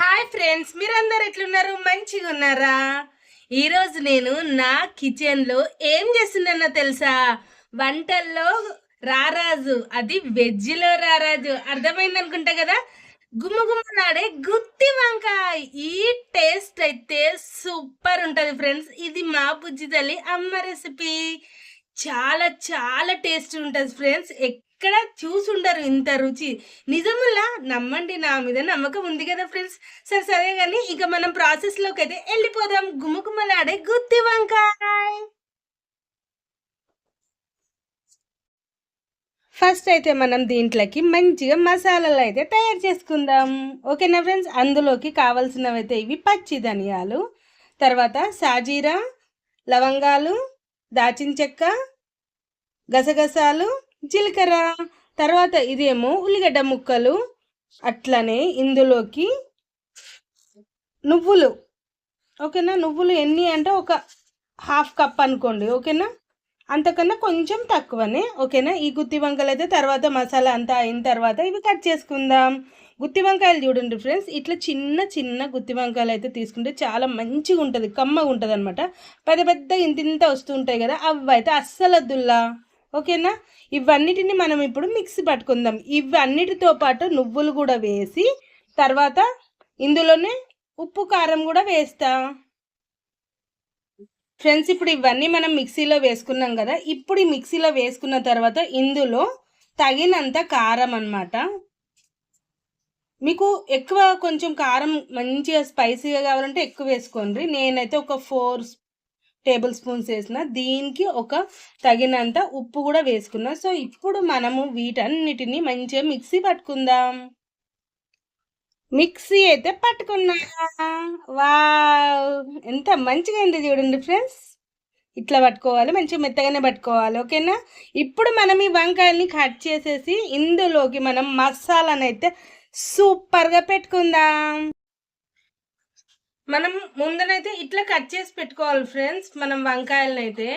Hi friends మీరందరు ఎట్లున్నారు? మంచిగా ఉన్నారా ఈరోజు నేను నా కిచెన్లో ఏం చేస్తున్నానో తెలుసా? వంటల్లో రారాజు అది వెజ్లో రారాజు. అర్థమైంది అనుకుంటా కదా? గుమ్మగుమ్మలాడే గుత్తి వంకాయ. ఈ టేస్ట్ అయితే సూపర్ ఉంటుంది ఫ్రెండ్స్. ఇది మా బుజ్జి తల్లి అమ్మ రెసిపీ. చాలా చాలా టేస్ట్ ఉంటుంది ఫ్రెండ్స్. ఎక్కడ చూసుండరు ఇంత రుచి. నిజములా? నమ్మండి నా మీద నమ్మకం ఉంది కదా ఫ్రెండ్స్. సరే సరే కానీ ఇక మనం ప్రాసెస్లోకి అయితే వెళ్ళిపోదాం. గుమ్మగుమ్మలాడే గుత్తి వంకాయ. ఫస్ట్ అయితే మనం దీంట్లోకి మంచిగా మసాలాలు అయితే తయారు చేసుకుందాం. ఓకేనా ఫ్రెండ్స్? అందులోకి కావాల్సినవి అయితే ఇవి పచ్చి ధనియాలు తర్వాత సాజీరా లవంగాలు దాచిన చెక్క గసగసాలు జీలకర్ర తర్వాత ఇదేమో ఉల్లిగడ్డ ముక్కలు అట్లనే ఇందులోకి నువ్వులు. ఓకేనా? నువ్వులు ఎన్ని అంటే ఒక హాఫ్ కప్ అనుకోండి. ఓకేనా? అంతకన్నా కొంచెం తక్కువనే. ఓకేనా? ఈ గుత్తి వంకాయలు అయితే తర్వాత మసాలా అంతా అయిన తర్వాత ఇవి కట్ చేసుకుందాం. గుత్తి వంకాయలు చూడండి ఫ్రెండ్స్. ఇట్లా చిన్న చిన్న గుత్తి వంకాయలు అయితే తీసుకుంటే చాలా మంచిగా ఉంటుంది కమ్మగా ఉంటుంది అనమాట పెద్ద పెద్ద ఇంత ఇంత వస్తుంటాయి కదా అవి అయితే అస్సలు వద్దుల్లా ఓకేనా? ఇవన్నిటిని మనం ఇప్పుడు మిక్సీ పట్టుకుందాం. ఇవన్నిటితో పాటు నువ్వులు కూడా వేసి తర్వాత ఇందులోనే ఉప్పు కారం కూడా వేస్తా. ఫ్రెండ్స్ ఇప్పుడు ఇవన్నీ మనం మిక్సీలో వేసుకున్నాం కదా ఇప్పుడు ఈ మిక్సీలో వేసుకున్న తర్వాత ఇందులో తగినంత కారం అన్నమాట. మీకు ఎక్కువ కొంచెం కారం మంచిగా స్పైసీగా కావాలంటే ఎక్కువ వేసుకోండి. నేనైతే ఒక ఫోర్ టేబుల్ స్పూన్స్ వేసిన దీనికి ఒక తగినంత ఉప్పు కూడా వేసుకున్నా. సో ఇప్పుడు మనము వీటన్నిటిని మంచిగా మిక్సీ పట్టుకుందాం. మిక్సీ అయితే పట్టుకున్నా. వా ఎంత మంచిగా అయింది చూడండి ఫ్రెండ్స్. ఇట్లా పట్టుకోవాలి మంచిగా మెత్తగానే పట్టుకోవాలి ఓకేనా? ఇప్పుడు మనం ఈ వంకాయల్ని కట్ చేసేసి ఇందులోకి మనం మసాలాను అయితే సూపర్గా పెట్టుకుందాం. మనం ముందనైతే ఇట్లా కట్ చేసి పెట్టుకోవాలి ఫ్రెండ్స్ మనం వంకాయలను అయితే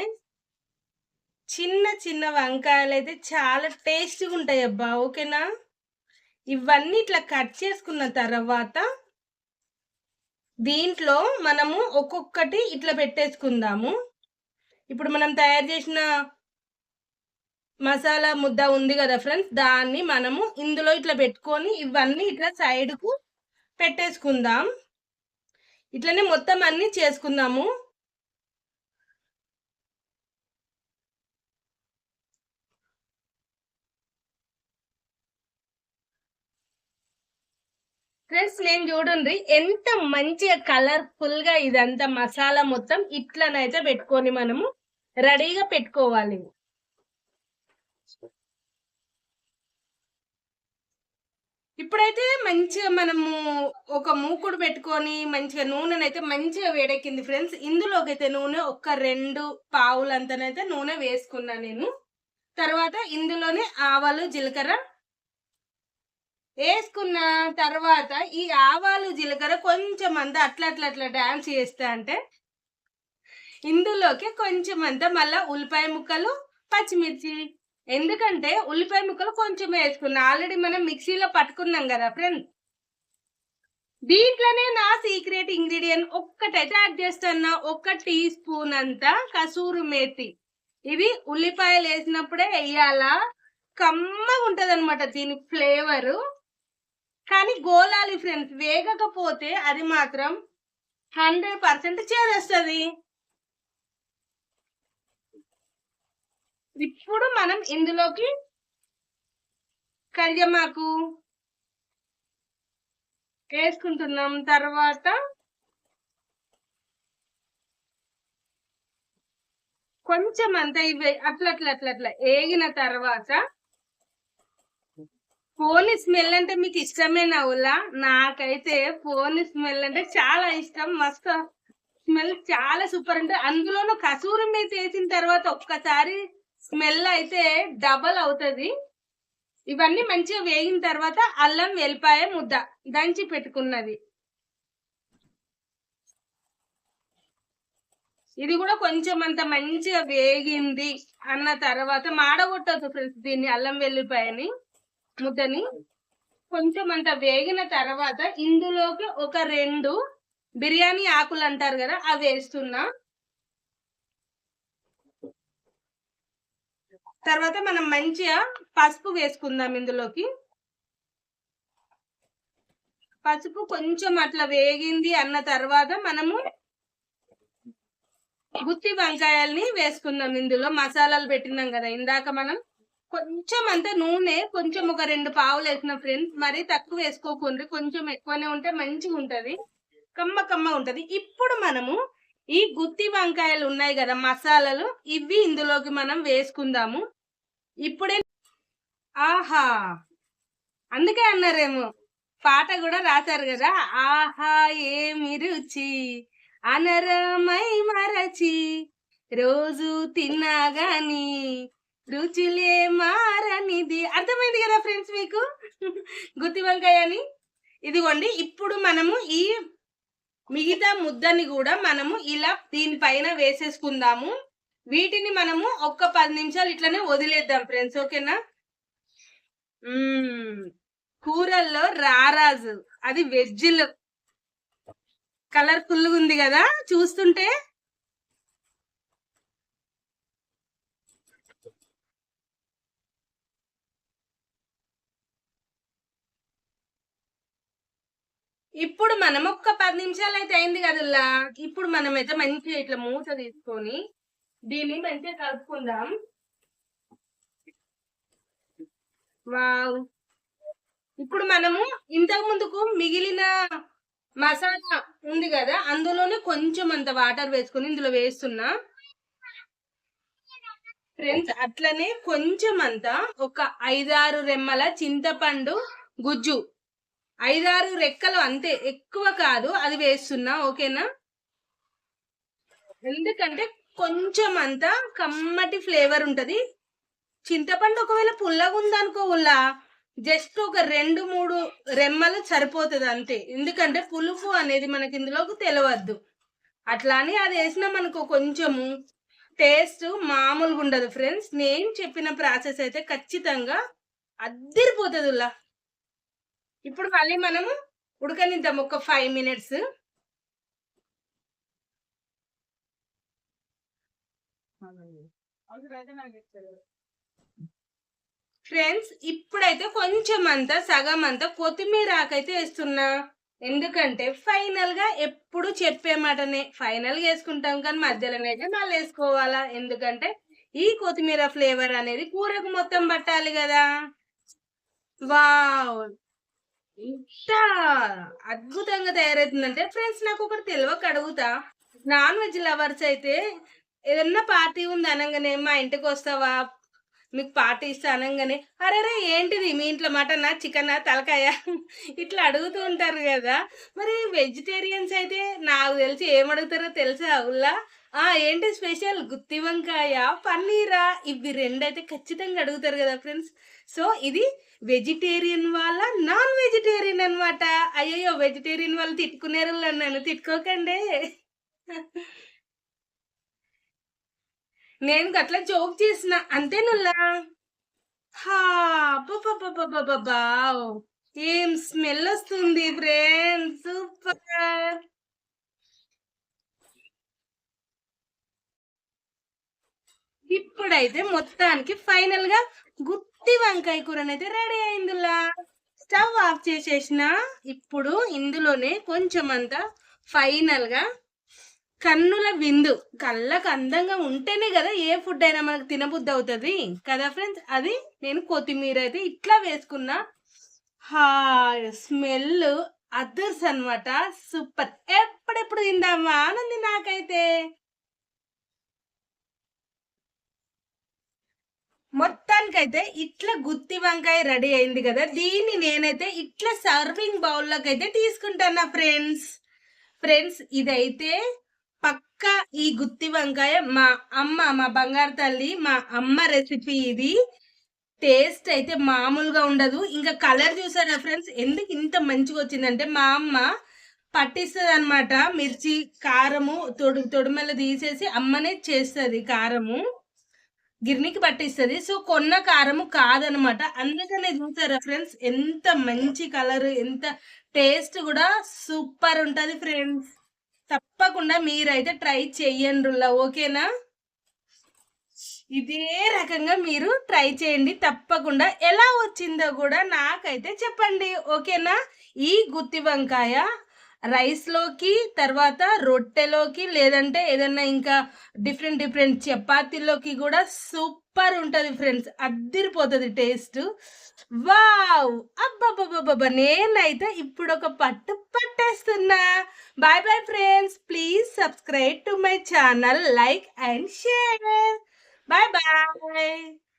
చిన్న చిన్న వంకాయలు అయితే చాలా టేస్టీగా ఉంటాయి అబ్బా ఓకేనా? ఇవన్నీ ఇట్లా కట్ చేసుకున్న తర్వాత దీంట్లో మనము ఒక్కొక్కటి ఇట్లా పెట్టేసుకుందాము. ఇప్పుడు మనం తయారు చేసిన మసాలా ముద్ద ఉంది కదా ఫ్రెండ్స్ దాన్ని మనము ఇందులో ఇట్లా పెట్టుకొని ఇవన్నీ ఇట్లా సైడ్కు పెట్టేసుకుందాం. ఇట్లనే మొత్తం అన్ని చేసుకుందాము. ఫ్రెండ్స్ నేను చూడండి ఎంత మంచిగా కలర్ఫుల్గా ఇదంతా మసాలా మొత్తం ఇట్లనైతే పెట్టుకొని మనము రెడీగా పెట్టుకోవాలి. ఇప్పుడైతే మంచిగా మనము ఒక మూకుడు పెట్టుకొని మంచిగా నూనెనైతే మంచిగా వేడెక్కింది ఫ్రెండ్స్. ఇందులోకి అయితే నూనె ఒక రెండు పావులంతనైతే నూనె వేసుకున్నా నేను. తర్వాత ఇందులోనే ఆవాలు జీలకర్ర వేసుకున్న తర్వాత ఈ ఆవాలు జీలకర్ర కొంచెం అంతా అట్లా అట్లా అట్లా డ్యాన్స్ చేస్తా అంటే ఇందులోకి కొంచెం అంతా మళ్ళీ ఉల్లిపాయ ముక్కలు పచ్చిమిర్చి ఎందుకంటే ఉల్లిపాయ ముక్కలు కొంచెం వేసుకున్నా. ఆల్రెడీ మనం మిక్సీలో పట్టుకున్నాం కదా ఫ్రెండ్ దీంట్లోనే నా సీక్రెట్ ఇంగ్రీడియంట్ ఒక్కటైతే యాడ్ చేస్తున్నా ఒక టీ స్పూన్ అంతా కసూరు మేతి. ఇది ఉల్లిపాయలు వేసినప్పుడే వేయాలా? కమ్మగా ఉంటది అనమాట దీని ఫ్లేవరు కానీ గోలాలి ఫ్రెండ్స్ వేగకపోతే అది మాత్రం హండ్రెడ్ పర్సెంట్ చేసేస్తుంది ఇప్పుడు మనం ఇందులోకి కళ్యమాకు వేసుకుంటున్నాం. తర్వాత కొంచెం అంతా ఇవి అట్లా అట్లా అట్లా అట్లా వేగిన తర్వాత ఫోన్ స్మెల్ అంటే మీకు ఇష్టమేనా ఉలా నాకైతే ఫోన్ స్మెల్ అంటే చాలా ఇష్టం. మస్తు స్మెల్ చాలా సూపర్ అంటే అందులోనూ కసూరి మీద వేసిన తర్వాత ఒక్కసారి స్మెల్ అయితే డబల్ అవుతుంది. ఇవన్నీ మంచిగా వేగిన తర్వాత అల్లం వెల్లిపాయ ముద్ద దంచి పెట్టుకున్నది. ఇది కూడా కొంచెం అంత మంచిగా వేగింది అన్న తర్వాత మాడగొట్టదు ఫ్రెండ్స్ దీన్ని అల్లం వెల్లిపాయని ముద్దని. కొంచెం అంత వేగిన తర్వాత ఇందులోకి ఒక రెండు బిర్యానీ ఆకులు అంటారు కదా అవి వేస్తున్నా. తర్వాత మనం మంచిగా పసుపు వేసుకుందాం ఇందులోకి. పసుపు కొంచెం అట్లా వేగింది అన్న తర్వాత మనము గుత్తి వంకాయల్ని వేసుకుందాం ఇందులో. మసాలాలు పెట్టినాం కదా ఇందాక మనం కొంచెం అంత నూనె కొంచెం ఒక రెండు పావులు వేసిన ఫ్రెండ్స్. మరి తక్కువ వేసుకోకుండా కొంచెం ఎక్కువనే ఉంటే మంచిగా ఉంటది కమ్మ కమ్మ ఉంటది. ఇప్పుడు మనము ఈ గుత్తి వంకాయలు ఉన్నాయి కదా మసాలాలు ఇవి ఇందులోకి మనం వేసుకుందాము. ఇప్పుడే ఆహా! అందుకే అన్నారేమో పాట కూడా రాశారు కదా ఆహా ఏమి రుచి అనరమై మరచి రోజు తిన్నా గాని రుచిలే మారనిది. అర్థమైంది కదా ఫ్రెండ్స్ మీకు? గుత్తి వంకాయ అని? ఇదిగోండి ఇప్పుడు మనము ఈ మిగతా ముద్దని కూడా మనము ఇలా దీనిపైన వేసేసుకుందాము. వీటిని మనము ఒక్క పది నిమిషాలు ఇట్లనే వదిలేద్దాం ఫ్రెండ్స్ ఓకేనా? కూరల్లో రారాజు అది వెజ్లో కలర్ఫుల్గా ఉంది కదా చూస్తుంటే? ఇప్పుడు మనం ఒక్క పది నిమిషాలు అయితే అయింది కదల్లా? ఇప్పుడు మనం అయితే మంచిగా ఇట్లా మూత తీసుకొని దీన్ని మంచిగా కలుపుకుందాం. వావ్. ఇప్పుడు మనము ఇంతకు ముందుకు మిగిలిన మసాలా ఉంది కదా అందులోనే కొంచెం అంత వాటర్ వేసుకొని ఇందులో వేస్తున్నా. ఫ్రెండ్స్ అట్లనే కొంచెం అంత ఒక ఐదారు రెమ్మల చింతపండు గుజ్జు ఐదారు రెక్కలు అంతే ఎక్కువ కాదు అది వేస్తున్నా ఓకేనా? ఎందుకంటే కొంచెం అంత కమ్మటి ఫ్లేవర్ ఉంటుంది. చింతపండు ఒకవేళ పుల్లగా ఉందనుకో ఉల్లా జస్ట్ ఒక రెండు మూడు రెమ్మలు సరిపోతుంది అంతే. ఎందుకంటే పులుపు అనేది మనకి ఇందులోకి తెలియవద్దు అట్లా అని అది వేసినా అనుకో కొంచెము టేస్ట్ మామూలుగా ఉండదు ఫ్రెండ్స్. నేను చెప్పిన ప్రాసెస్ అయితే ఖచ్చితంగా అద్దరిపోతుంది ఉల్లా. ఇప్పుడు మళ్ళీ మనము ఉడకనిద్దాం ఒక ఫైవ్ మినిట్స్ ఫ్రెండ్స్ ఇప్పుడైతే కొంచెం అంతా సగం అంతా కొత్తిమీర ఆకైతే వేస్తున్నా. ఎందుకంటే ఫైనల్గా ఎప్పుడు చెప్పే మాటనే. ఫైనల్గా వేసుకుంటాం కానీ మధ్యలోనైతే మళ్ళీ వేసుకోవాలా. ఎందుకంటే ఈ కొత్తిమీర ఫ్లేవర్ అనేది కూరకు మొత్తం పట్టాలి కదా. వావ్ ఇంత అద్భుతంగా తయారవుతుందంటే ఫ్రెండ్స్ నాకు ఒకటి తెలియక అడుగుతా. నాన్ వెజ్ లవర్స్ అయితే ఏదన్నా పార్టీ ఉంది అనగానే మా ఇంటికి వస్తావా? మీకు పార్టీ ఇస్తా అనగానే అరే రే ఏంటిది? మీ ఇంట్లో మటనా చికెనా తలకాయ? ఇట్లా అడుగుతూ ఉంటారు కదా. మరి వెజిటేరియన్స్ అయితే నాకు తెలిసి ఏం అడుగుతారో తెలుసా ఉల్లా? ఆ ఏంటి స్పెషల్? గుత్తి వంకాయ పన్నీరా? ఇవి రెండైతే ఖచ్చితంగా అడుగుతారు కదా ఫ్రెండ్స్. సో ఇది వెజిటేరియన్ వాళ్ళ నాన్ వెజిటేరియన్ అన్నమాట. అయ్యయ్యో వెజిటేరియన్ వాళ్ళు తిట్టుకునేరు నన్ను. తిట్టుకోకండి. నేను అట్లా జోక్ చేసిన. అంతేనుల్లా హా బావ్ ఏం స్మెల్ వస్తుంది ఫ్రెండ్స్? సూపర్. ఇప్పుడైతే మొత్తానికి ఫైనల్గా గుత్తి వంకాయ కూరనైతే రెడీ అయిందిలా. స్టవ్ ఆఫ్ చేసేసిన ఇప్పుడు ఇందులోనే కొంచెం అంతా ఫైనల్గా కన్నుల విందు. కళ్ళకు అందంగా ఉంటేనే కదా ఏ ఫుడ్ అయినా మనకు తినబుద్ధి అవుతుంది. కదా ఫ్రెండ్స్ అది నేను కొత్తిమీర అయితే ఇట్లా వేసుకున్నా. హా స్మెల్ అదర్స్ అన్నమాట. సూపర్ ఎప్పుడెప్పుడు తిందామా? ఆనంది నాకైతే. మొత్తానికైతే ఇట్లా గుత్తి వంకాయ రెడీ అయింది కదా దీన్ని నేనైతే ఇట్లా సర్వింగ్ బౌల్లోకి అయితే తీసుకుంటాను ఫ్రెండ్స్. ఫ్రెండ్స్ ఇదైతే పక్క ఈ గుత్తి వంకాయ మా అమ్మ మా బంగారు తల్లి మా అమ్మ రెసిపీ ఇది. టేస్ట్ అయితే మామూలుగా ఉండదు. ఇంకా కలర్ చూసారా ఫ్రెండ్స్? ఎందుకు ఇంత మంచిగా వచ్చిందంటే మా అమ్మ పట్టిస్తుంది అనమాట మిర్చి కారము తొడు తొడిమెల తీసేసి అమ్మనే చేస్తుంది కారము. గిర్నీకి పట్టిస్తుంది సో, కొన్న కారము కాదనమాట. అందుకనే చూసారా ఫ్రెండ్స్ ఎంత మంచి కలర్ ఎంత టేస్ట్ కూడా సూపర్ ఉంటుంది ఫ్రెండ్స్. తప్పకుండా మీరైతే ట్రై చెయ్యండ్రులా ఓకేనా? ఇదే రకంగా మీరు ట్రై చేయండి తప్పకుండా. ఎలా వచ్చిందో కూడా నాకైతే చెప్పండి. ఓకేనా? ఈ గుత్తి వంకాయ రైస్‌లోకి, తర్వాత రొట్టెలోకి లేదంటే ఏదన్నా ఇంకా డిఫరెంట్ డిఫరెంట్ చపాతీలోకి కూడా సూపర్ ఉంటుంది ఫ్రెండ్స్. అద్దిరిపోతుంది టేస్ట్ వావ్! అబ్బబ్బబ్బబ్బ నేనైతే ఇప్పుడు ఒక పట్టు పట్టేస్తున్నా. Bye bye friends. Please subscribe to my channel. Like and share. Bye bye.